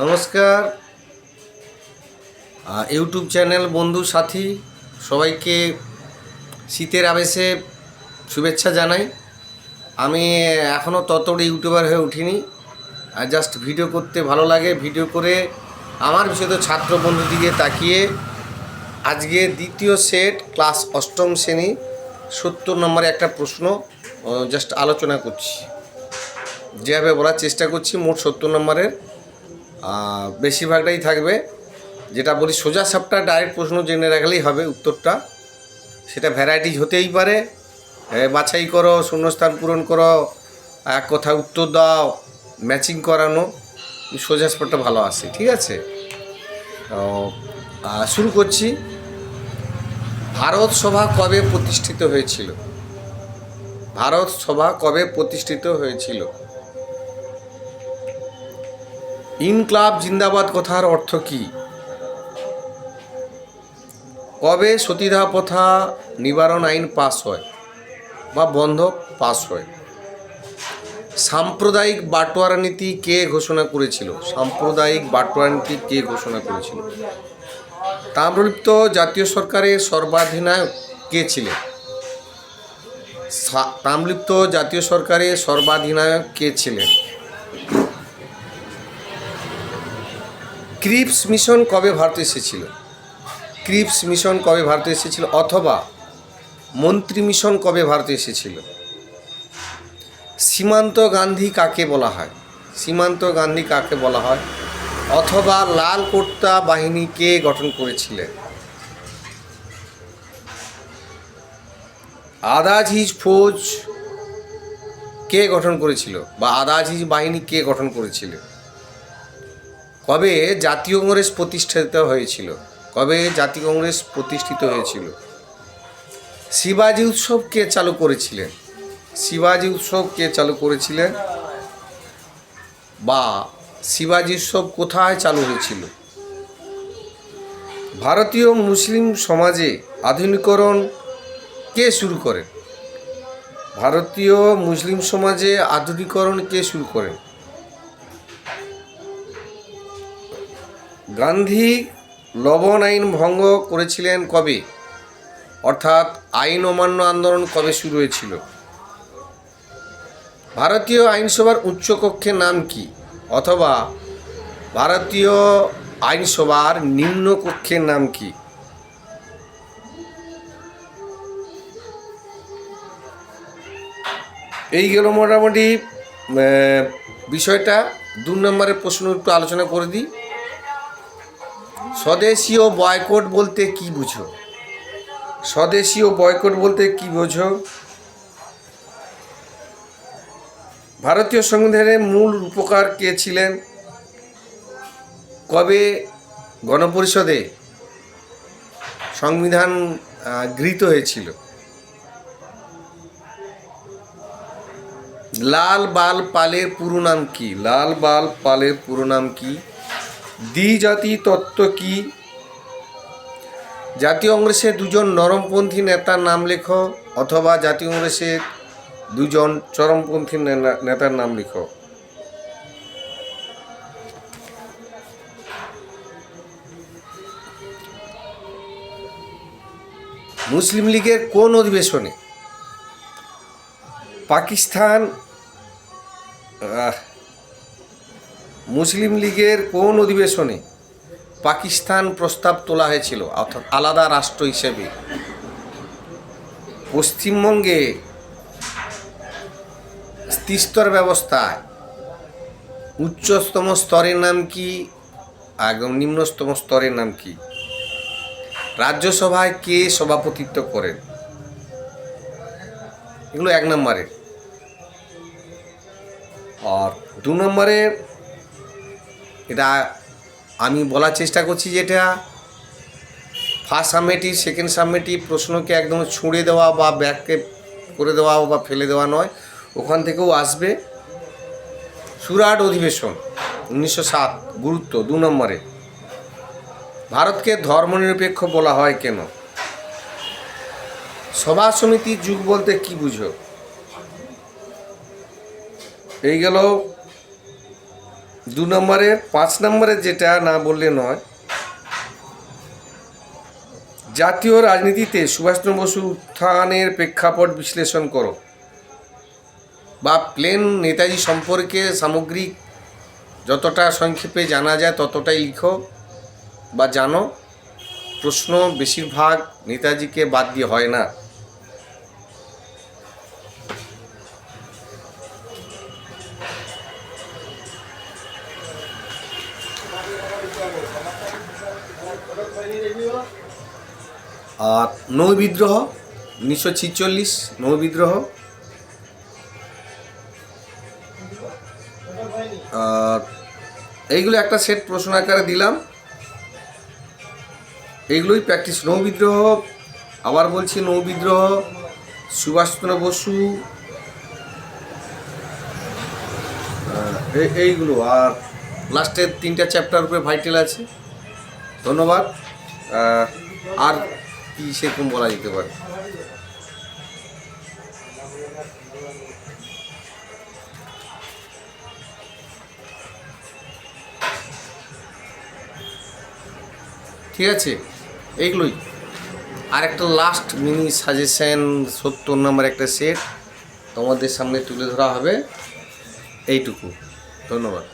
নমস্কার। YouTube channel বন্ধু সাথী, সবাইকে শীতের আবেশে শুভেচ্ছা জানাই। আমি এখনও ততটা ইউটিউবার হয়ে উঠিনি, আর জাস্ট ভিডিও করতে ভালো লাগে ভিডিও করে আমার বিশেষত ছাত্র বন্ধু দিকে তাকিয়ে আজকে দ্বিতীয় সেট ক্লাস অষ্টম শ্রেণি, সত্তর নম্বরে একটা প্রশ্ন জাস্ট আলোচনা করছি। যেভাবে বলার চেষ্টা করছি, মোট সত্তর নম্বরের। বেশিরভাগটাই থাকবে। যেটা বলি সোজা সাপটা ডাইরেক্ট প্রশ্ন জেনে রাখলেই হবে উত্তরটা। সেটা ভ্যারাইটিজ হতেই পারে। বাছাই করো, শূন্যস্থান পূরণ করো, এক কথা উত্তর দাও ম্যাচিং করানো, সোজা সাপটা ভালো আসে, ঠিক আছে? শুরু করছি। ভারত সভা কবে প্রতিষ্ঠিত হয়েছিল? ভারত সভা কবে প্রতিষ্ঠিত হয়েছিল? ইনক্লাব জিন্দাবাদ কথার অর্থ কি? কবে সতীদাহ প্রথা নিবারণ আইন পাস হয় বা বন্ধ পাস হয়? সাম্প্রদায়িক বাটোয়ারা নীতি কে ঘোষণা করেছিল? সাম্প্রদায়িক বাটোয়ারা নীতি কে ঘোষণা করেছিল? তাম্রলিপ্ত জাতীয় সরকারের সর্বাধিনায়ক কে ছিলেন? তাম্রলিপ্ত জাতীয় সরকারের সর্বাধিনায়ক কে ছিলেন? ক্রিপস মিশন কবে ভারতে এসেছিল? ক্রিপস মিশন কবে ভারতে এসেছিল? অথবা মন্ত্রী মিশন কবে ভারতে এসেছিল? সীমান্ত গান্ধী কাকে বলা হয়? সীমান্ত গান্ধী কাকে বলা হয়? অথবা লাল কোর্তা বাহিনী কে গঠন করেছিলেন? আদাজিজ ফৌজ কে গঠন করেছিল? বা আদাজিজ বাহিনী কে গঠন করেছিল? কবে জাতীয় কংগ্রেস প্রতিষ্ঠিত হয়েছিল? কবে জাতীয় কংগ্রেস প্রতিষ্ঠিত হয়েছিল? শিবাজি উৎসব কে চালু করেছিলেন? শিবাজি উৎসব কে চালু করেছিলেন? বা শিবাজি উৎসব কোথায় চালু হয়েছিল? ভারতীয় মুসলিম সমাজে আধুনিকরণ কে শুরু করেন? ভারতীয় মুসলিম সমাজে আধুনিকরণ কে শুরু করেন? গান্ধী লবণ আইন ভঙ্গ করেছিলেন কবে? অর্থাৎ আইন অমান্য আন্দোলন কবে শুরু হয়েছিল? ভারতীয় আইনসভার উচ্চকক্ষের নাম কি? অথবা ভারতীয় আইনসভার নিম্ন কক্ষের নাম কি? এই গেল মোটামুটি বিষয়টা। দু নম্বরের প্রশ্ন একটু আলোচনা করে দিই। স্বদেশীয় বয়কট বলতে কি বুঝো? স্বদেশীয় বয়কট বলতে কি বোঝো? ভারতীয় সংবিধানের মূল উপকার কে ছিলেন? কবে গণপরিষদে সংবিধান গৃহীত হয়েছিল? লাল বাল পালের পুরো নাম কি? লাল বাল পালের পুরো নাম কি? দ্বিজাতি তত্ত্ব কি? জাতীয় কংগ্রেসের দুজন নরমপন্থী নেতার নাম লেখো, অথবা জাতীয় কংগ্রেসের দুজন চরমপন্থী নেতার নাম লিখো। মুসলিম লীগের কোন অধিবেশনে পাকিস্তান মুসলিম লীগের কোন অধিবেশনে পাকিস্তান প্রস্তাব তোলা হয়েছিল? অর্থাৎ আলাদা রাষ্ট্র হিসেবে। পশ্চিমবঙ্গে ত্রিস্তর ব্যবস্থায় উচ্চতম স্তরের নাম কি? একদম নিম্নতম স্তরের নাম কি? রাজ্যসভায় কে সভাপতিত্ব করেন? এগুলো এক নম্বরে। আর দু নম্বরে এটা আমি বলার চেষ্টা করছি যেটা ফার্স্ট সাবমেটিভ সেকেন্ড সাবমেটিভ প্রশ্নকে একদম ছুঁড়ে দেওয়া বা ব্যাককে করে দেওয়া বা ফেলে দেওয়া নয়। ওখান থেকেও আসবে। সুরাট অধিবেশন, উনিশশো সাত, গুরুত্ব দু নম্বরে। ভারতকে ধর্মনিরপেক্ষ বলা হয় কেন? সভা সমিতির যুগ বলতে কি বুঝো? এই গেল দু নম্বরের পাঁচ নম্বরের যেটা না বললে নয়, জাতীয় রাজনীতিতে সুভাষচন্দ্র বসু উত্থানের প্রেক্ষাপট বিশ্লেষণ করো। বা প্লেন নেতাজি সম্পর্কে সামগ্রিক যতটা সংক্ষেপে জানা যায় ততটাই লিখো বা জানো। প্রশ্ন বেশিরভাগ নেতাজিকে বাদ দিয়ে হয় না। আর নৌ বিদ্রোহ, উনিশশো ছিচল্লিশ নৌ বিদ্রোহ। আর এইগুলো একটা সেট প্রশ্ন আকারে দিলাম। এইগুলোই প্র্যাকটিস নৌ বিদ্রোহ, আবার বলছি নৌ বিদ্রোহ, সুভাষচন্দ্র বসু এই- এইগুলো। আর লাস্টের তিনটা চ্যাপ্টার উপরে ভাইটেল আছে। ধন্যবাদ। আর কি সেরকম বলা যেতে পারে? ঠিক আছে এইগুলোই আর একটা লাস্ট মিনি সাজেশন সত্তর নম্বর একটা সেট তোমাদের সামনে তুলে ধরা হবে। এইটুকু। ধন্যবাদ।